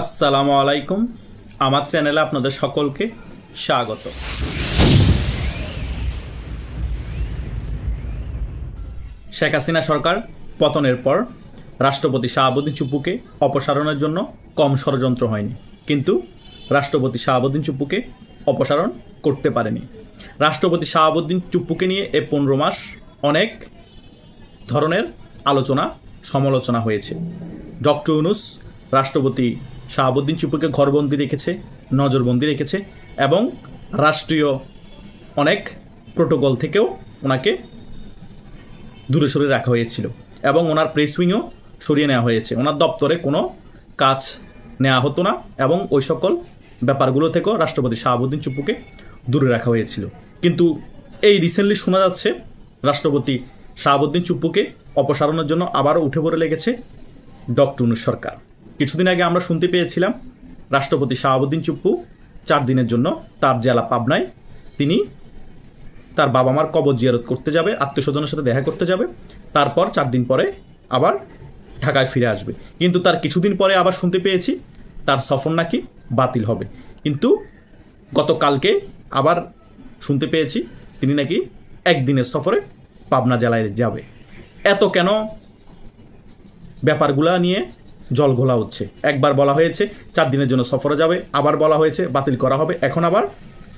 আসসালামু আলাইকুম। আমার চ্যানেলে আপনাদের সকলকে স্বাগত। শেখ হাসিনা সরকার পতনের পর রাষ্ট্রপতি শাহাবুদ্দিন চুপ্পুকে অপসারণের জন্য কম ষড়যন্ত্র হয়নি। কিন্তু রাষ্ট্রপতি শাহাবুদ্দিন চুপ্পুকে অপসারণ করতে পারেনি। রাষ্ট্রপতি শাহাবুদ্দিন চুপ্পুকে নিয়ে এ পনেরো মাস অনেক ধরনের আলোচনা, সমালোচনা হয়েছে। ডক্টর ইউনুস, রাষ্ট্রপতি শাহাবুদ্দিন চুপ্পুকে ঘরবন্দি রেখেছে, নজরবন্দি রেখেছে এবং রাষ্ট্রীয় অনেক প্রোটোকল থেকেও ওনাকে দূরে সরে রাখা হয়েছিল এবং ওনার প্রেস উইংও সরিয়ে নেওয়া হয়েছে। ওনার দপ্তরে কোনো কাজ নেওয়া হতো না এবং ওই সকল ব্যাপারগুলো থেকেও রাষ্ট্রপতি শাহাবুদ্দিন চুপ্পুকে দূরে রাখা হয়েছিল। কিন্তু এই রিসেন্টলি শোনা যাচ্ছে, রাষ্ট্রপতি শাহাবুদ্দিন চুপ্পুকে অপসারণের জন্য আবারও উঠে পড়ে লেগেছে ডক্টর সরকার। কিছুদিন আগে আমরা শুনতে পেয়েছিলাম রাষ্ট্রপতি শাহাবুদ্দিন চুপ্পু চার দিনের জন্য তার জেলা পাবনায়। তিনি তার বাবা মার কবর জিয়ারত করতে যাবে আত্মীয় স্বজনের সাথে দেখা করতে যাবে। তারপর চার দিন পরে আবার ঢাকায় ফিরে আসবে। কিন্তু তার কিছুদিন পরে আবার শুনতে পেয়েছি, তার সফর নাকি বাতিল হবে। কিন্তু গতকালকে আবার শুনতে পেয়েছি, তিনি নাকি একদিনের সফরে পাবনা জেলায় যাবে। এত কেন ব্যাপারগুলা নিয়ে জল ঘোলা হচ্ছে। একবার বলা হয়েছে, চার দিনের জন্য সফরে যাবে, আবার বলা হয়েছে, বাতিল করা হবে। এখন আবার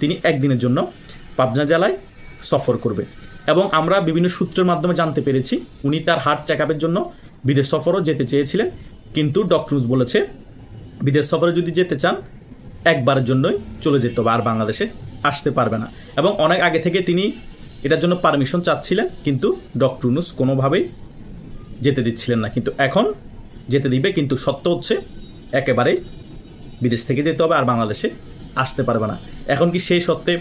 তিনি একদিনের জন্য পাবনা জেলায় সফর করবে। এবং আমরা বিভিন্ন সূত্রের মাধ্যমে জানতে পেরেছি, উনি তার হার্ট চেক জন্য বিদেশ সফরও যেতে চেয়েছিলেন। কিন্তু ডক্টরস বলেছে, বিদেশ সফরে যদি যেতে চান, একবারের জন্যই চলে যেতে হবে, আর বাংলাদেশে আসতে পারবে না। এবং অনেক আগে থেকে তিনি এটার জন্য পারমিশন চাচ্ছিলেন, কিন্তু ডক্টর কোনোভাবেই যেতে দিচ্ছিলেন না। কিন্তু এখন যেতে দিবে, কিন্তু সত্য হচ্ছে একেবারেই বিদেশ থেকে যেতে হবে আর বাংলাদেশে আসতে পারবে না। এখন কি সেই সত্ত্বে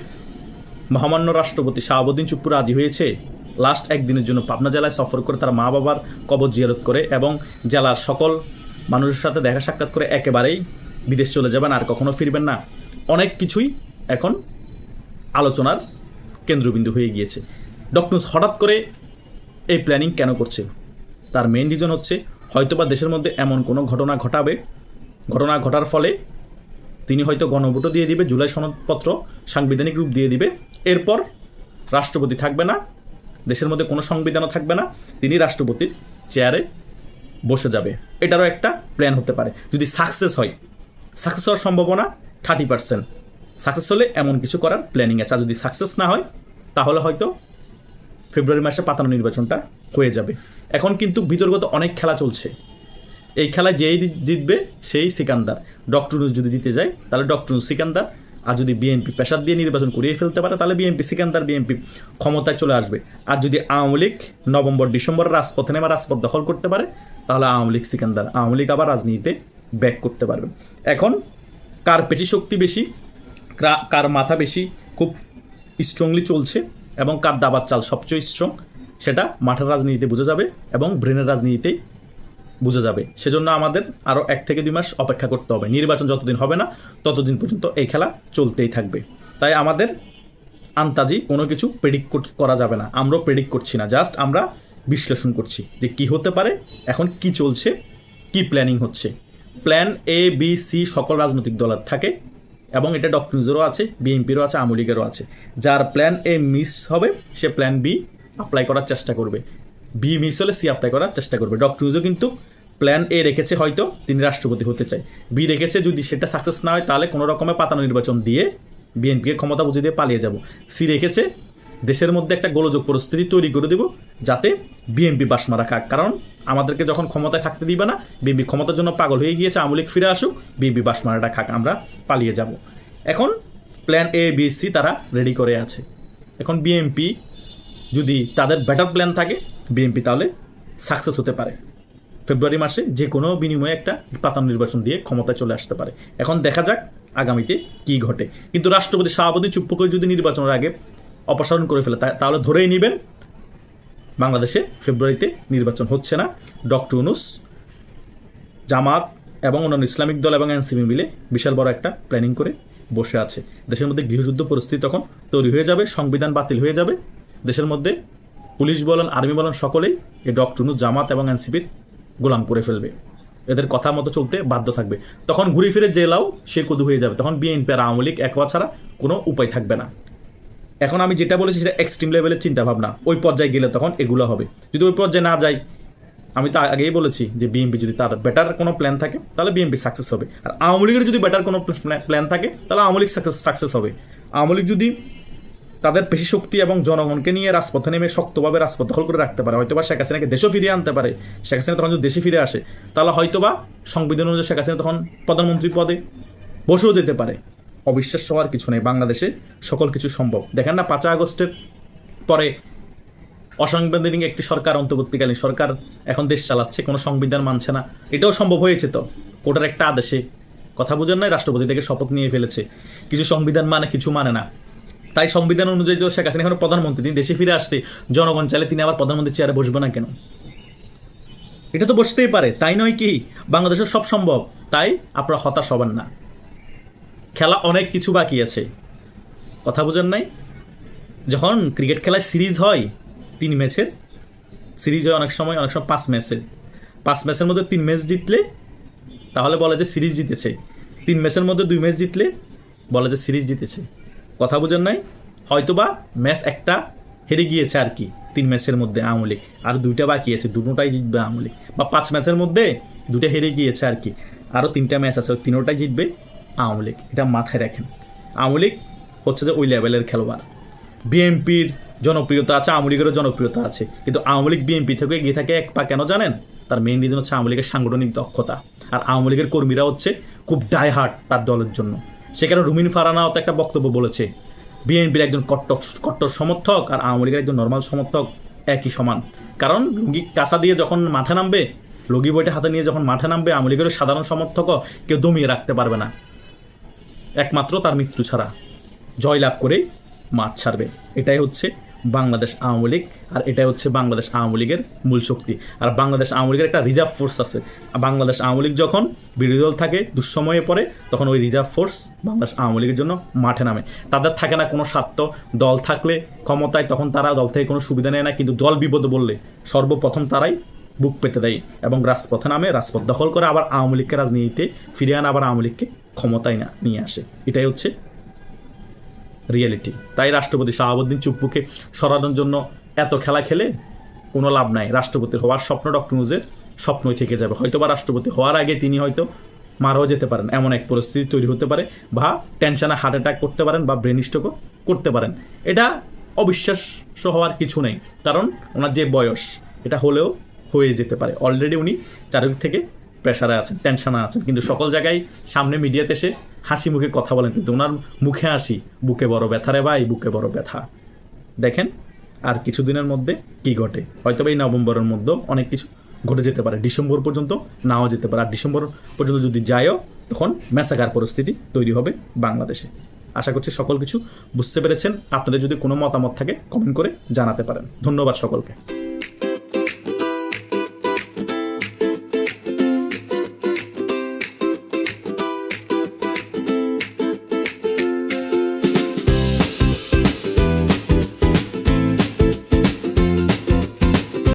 মহামান্য রাষ্ট্রপতি শাহাবুদ্দিন চুপ্পু রাজি হয়েছে? লাস্ট একদিনের জন্য পাবনা জেলায় সফর করে তার মা বাবার কবর জিয়ারত করে এবং জেলার সকল মানুষের সাথে দেখা সাক্ষাৎ করে একেবারেই বিদেশ চলে যাবেন আর কখনো ফিরবেন না। অনেক কিছুই এখন আলোচনার কেন্দ্রবিন্দু হয়ে গিয়েছে। ডক্টর হঠাৎ করে এই প্ল্যানিং কেন করছে? তার মেইন রিজন হচ্ছে হয়তোবা দেশের মধ্যে এমন কোনো ঘটনা ঘটাবে। ঘটনা ঘটার ফলে তিনি হয়তো গণভোটও দিয়ে দিবে, জুলাই সনদপত্র সাংবিধানিক রূপ দিয়ে দিবে। এরপর রাষ্ট্রপতি থাকবে না, দেশের মধ্যে কোনো সংবিধানও থাকবে না, তিনি রাষ্ট্রপতির চেয়ারে বসে যাবে। এটারও একটা প্ল্যান হতে পারে। যদি সাকসেস হয় সাকসেস হওয়ার সম্ভাবনা থার্টি পার্সেন্ট সাকসেস হলে এমন কিছু করার প্ল্যানিং আছে। আর যদি সাকসেস না হয়, তাহলে হয়তো ফেব্রুয়ারি মাসে পাতানো নির্বাচনটা হয়ে যাবে। এখন কিন্তু বিতর্কত অনেক খেলা চলছে। এই খেলায় যেই জিতবে সেই সিকান্দার। ডক্টর নুজ যদি জিতে যায়, তাহলে ডক্টর নুজ সিকান্দার। আর যদি বিএনপি পেশার দিয়ে নির্বাচন করিয়ে ফেলতে পারে, তাহলে বিএনপি সিকান্দার, বিএনপি ক্ষমতায় চলে আসবে। আর যদি আওয়ামী লীগ নভেম্বর, ডিসেম্বর রাজপথে নেমে রাজপথ দখল করতে পারে, তাহলে আওয়ামী লীগ সিকান্দার। আওয়ামী লীগ আবার রাজনীতিতে ব্যাক করতে পারবে। এখন কার পেশি শক্তি বেশি, কার মাথা বেশি, খুব স্ট্রংলি চলছে এবং কার দাবার চাল সবচেয়ে স্ট্রং সেটা মাঠের রাজনীতিতে বোঝা যাবে এবং ব্রেনের রাজনীতিতেই বোঝা যাবে। সেজন্য আমাদের আরও এক থেকে দুই মাস অপেক্ষা করতে হবে। নির্বাচন যতদিন হবে না, ততদিন পর্যন্ত এই খেলা চলতেই থাকবে। তাই আমাদের আন্তাজি কোনো কিছু প্রেডিক্ট করা যাবে না। আমরাও প্রেডিক্ট করছি না। জাস্ট আমরা বিশ্লেষণ করছি যে কি হতে পারে, এখন কি চলছে, কি প্ল্যানিং হচ্ছে। প্ল্যান এ বি সি সকল রাজনৈতিক দলের থাকে। এবং এটা ডক্টর নিউজেরও আছে, বিএনপিরও আছে, আওয়ামী লীগেরও আছে। যার প্ল্যান এ মিস হবে, সে প্ল্যান বি অ্যাপ্লাই করার চেষ্টা করবে। বি মিস হলে সি অ্যাপ্লাই করার চেষ্টা করবে। ডক্টর নিউজও কিন্তু প্ল্যান এ রেখেছে হয়তো, তিনি রাষ্ট্রপতি হতে চায়। বি রেখেছে যদি সেটা সাকসেস না হয়, তাহলে কোনো রকমের পাতানো নির্বাচন দিয়ে বিএনপিকে ক্ষমতা বুঝে দিয়ে পালিয়ে যাব। সি রেখেছে দেশের মধ্যে একটা গোলযোগ পরিস্থিতি তৈরি করে দেব যাতে বিএনপি বাস মারা খাক। কারণ আমাদেরকে যখন ক্ষমতায় থাকতে দিবে না, বিএনপি ক্ষমতার জন্য পাগল হয়ে গিয়েছে, আওয়ামী লীগ ফিরে আসুক, বিএনপি বাস মারাটা খাক, আমরা পালিয়ে যাব। এখন প্ল্যান এ বি সি তারা রেডি করে আছে। এখন বিএনপি যদি তাদের বেটার প্ল্যান থাকে, বিএনপি তাহলে সাকসেস হতে পারে। ফেব্রুয়ারি মাসে যে কোনো বিনিময়ে একটা পাতানো নির্বাচন দিয়ে ক্ষমতায় চলে আসতে পারে। এখন দেখা যাক আগামীতে কি ঘটে। কিন্তু রাষ্ট্রপতি শাহাবুদ্দিন চুপ্পু করে যদি নির্বাচনের আগে অপসারণ করে ফেলে। তাহলে ধরেই নেবেন, বাংলাদেশে ফেব্রুয়ারিতে নির্বাচন হচ্ছে না। ডক্টর ইউনুস, জামাত এবং অন্যান্য ইসলামিক দল এবং এনসিপি মিলে বিশাল বড় একটা প্ল্যানিং করে বসে আছে। দেশের মধ্যে গৃহযুদ্ধ পরিস্থিতি তখন তৈরি হয়ে যাবে, সংবিধান বাতিল হয়ে যাবে। দেশের মধ্যে পুলিশ বলেন, আর্মি বলেন, সকলেই এই ডক্টর ইউনুস, জামাত এবং এনসিপির গোলাম করে ফেলবে। এদের কথা মতো চলতে বাধ্য থাকবে। তখন ঘুরে ফিরে জেলাও সে কদু হয়ে যাবে। তখন বিএনপি আর আওয়ামী লীগ একবার ছাড়া কোনো উপায় থাকবে না। এখন আমি যেটা বলেছি সেটা এক্সট্রিম লেভেলের চিন্তা ভাবনা ওই পর্যায়ে গেলে তখন এগুলো হবে। যদি ওই পর্যায়ে না যায় আমি তো আগেই বলেছি যে বিএনপি যদি তার বেটার কোনো প্ল্যান থাকে, তাহলে বিএনপি সাকসেস হবে। আর আওয়ামী লীগের যদি বেটার কোনো প্ল্যান থাকে, তাহলে আওয়ামী লীগ সাকসেস সাকসেস হবে। আওয়ামী লীগ যদি তাদের পেশি শক্তি এবং জনগণকে নিয়ে রাজপথে নেমে শক্তভাবে রাজপথ দখল করে রাখতে পারে, হয়তোবা শেখ হাসিনাকে দেশও ফিরিয়ে আনতে পারে, শেখ হাসিনা তখন যদি দেশে ফিরে আসে, তাহলে হয়তোবা সংবিধান অনুযায়ী শেখ হাসিনা তখন প্রধানমন্ত্রী পদে বসেও যেতে পারে। অবিশ্বাস্য হওয়ার কিছু নেই। বাংলাদেশে সকল কিছু সম্ভব। দেখেন না, পাঁচই আগস্টের পরে অসাংবিধানিক একটি সরকার অন্তর্বর্তীকালীন সরকার এখন দেশ চালাচ্ছে, কোনো সংবিধান মানছে না। এটাও সম্ভব হয়েছে তো। কোর্টের একটা আদেশে। কথা বুঝেন নাই? রাষ্ট্রপতি থেকে শপথ নিয়ে ফেলেছে। কিছু সংবিধান মানে কিছু মানে না। তাই সংবিধান অনুযায়ী শেখ হাসিনা এখন প্রধানমন্ত্রী। তিনি দেশে ফিরে আসতে জনগণ চাইলে তিনি আবার প্রধানমন্ত্রী চেয়ারে বসবে না কেন? এটা তো বসতেই পারে। তাই নয় কি? বাংলাদেশের সব সম্ভব। তাই আপনারা হতাশ হবেন না। খেলা অনেক কিছু বাকি আছে। কথা বুঝেন নাই? যখন ক্রিকেট খেলায় সিরিজ হয় তিন ম্যাচের, সিরিজ হয় অনেক সময় অনেক সময় পাঁচ ম্যাচের। পাঁচ ম্যাচের মধ্যে তিন ম্যাচ জিতলে তাহলে বলে যে সিরিজ জিতেছে। তিন ম্যাচের মধ্যে দুই ম্যাচ জিতলে বলে যে সিরিজ জিতেছে। কথা বুঝেন নাই? হয়তোবা ম্যাচ একটা হেরে গিয়েছে আর কি, তিন ম্যাচের মধ্যে আওয়ামী লীগ। আর দুইটা বাকি আছে, দুটোটাই জিতবে আওয়ামী লীগ। বা পাঁচ ম্যাচের মধ্যে দুটো হেরে গিয়েছে আর কি আরও তিনটা ম্যাচ আছে ওই তিনোটাই জিতবে। আওয়ামী লীগ, এটা মাথায় রাখেন। আওয়ামী লীগ হচ্ছে যে ওই লেভেলের খেলোয়াড়। বিএনপির জনপ্রিয়তা আছে, আওয়ামী লীগেরও জনপ্রিয়তা আছে। কিন্তু আওয়ামী লীগ বিএনপি থেকে এগিয়ে থাকে এক পা, কেন জানেন? তার মেইন রিজন হচ্ছে আওয়ামী লীগের সাংগঠনিক দক্ষতা। আর আওয়ামী লীগের কর্মীরা হচ্ছে খুব ডাই হার্ট তার দলের জন্য। সেখানে রুমিন ফারানাও তো একটা বক্তব্য বলেছে, বিএনপির একজন কট্টর কট্টর সমর্থক আর আওয়ামী লীগের একজন নর্মাল সমর্থক একই সমান। কারণ লুঙ্গি কাঁচা দিয়ে যখন মাঠে নামবে লগি বইটা হাতে নিয়ে যখন মাঠে নামবে, আওয়ামী লীগের সাধারণ সমর্থকও কেউ দমিয়ে রাখতে পারবে না। একমাত্র তার মৃত্যু ছাড়া। জয়লাভ করেই মাঠ ছাড়বে। এটাই হচ্ছে বাংলাদেশ আওয়ামী লীগ, আর এটাই হচ্ছে বাংলাদেশ আওয়ামী লীগের মূল শক্তি। আর বাংলাদেশ আওয়ামী লীগের একটা রিজার্ভ ফোর্স আছে। বাংলাদেশ আওয়ামী লীগ যখন বিরোধী দল থাকে, দুঃসময়ে পড়ে, তখন ওই রিজার্ভ ফোর্স বাংলাদেশ আওয়ামী লীগের জন্য মাঠে নামে। তাদের থাকে না কোনো স্বার্থ। দল থাকলে ক্ষমতায় তখন তারা দল থেকে কোনো সুবিধা নেয় না, কিন্তু দল বিপদ বললে সর্বপ্রথম তারাই বুক পেতে দেয় এবং রাজপথে নামে, রাজপথ দখল করে আবার আওয়ামী লীগকে রাজনীতিতে ফিরিয়ে আনা, আবার আওয়ামী লীগকে ক্ষমতায় না, নিয়ে আসে। এটাই হচ্ছে রিয়েলিটি তাই রাষ্ট্রপতি শাহাবুদ্দিন চুপ্পুকে সরানোর জন্য এত খেলা খেলে কোনো লাভ নাই। রাষ্ট্রপতির হওয়ার স্বপ্ন ডক্টর নিউজের স্বপ্নই থেকে যাবে। হয়তো বা রাষ্ট্রপতি হওয়ার আগে তিনি হয়তো মারাও যেতে পারেন। এমন এক পরিস্থিতি তৈরি হতে পারে বা টেনশনে হার্ট অ্যাটাক করতে পারেন বা ব্রেন স্ট্রোকও করতে পারেন। এটা অবিশ্বাস্য হওয়ার কিছু নেই। কারণ ওনার যে বয়স, এটা হলেও হয়ে যেতে পারে। অলরেডি উনি চারিদিক থেকে প্রেশারে আছেন, টেনশনে আছেন, কিন্তু সকল জায়গায় সামনে মিডিয়াতে এসে হাসি মুখে কথা বলেন। কিন্তু ওনার মুখে হাসি, বুকে বড় ব্যথা রে ভাই, বুকে বড় ব্যথা। দেখেন আর কিছুদিনের মধ্যে কি ঘটে। হয়তো এই নভেম্বরের মধ্যেও অনেক কিছু ঘটে যেতে পারে। ডিসেম্বর পর্যন্ত নাও যেতে পারে। আর ডিসেম্বর পর্যন্ত যদি যায়ও, তখন মেসাকার পরিস্থিতি তৈরি হবে বাংলাদেশে। আশা করছি সকল কিছু বুঝতে পেরেছেন। আপনাদের যদি কোনো মতামত থাকে কমেন্ট করে জানাতে পারেন। ধন্যবাদ সকলকে।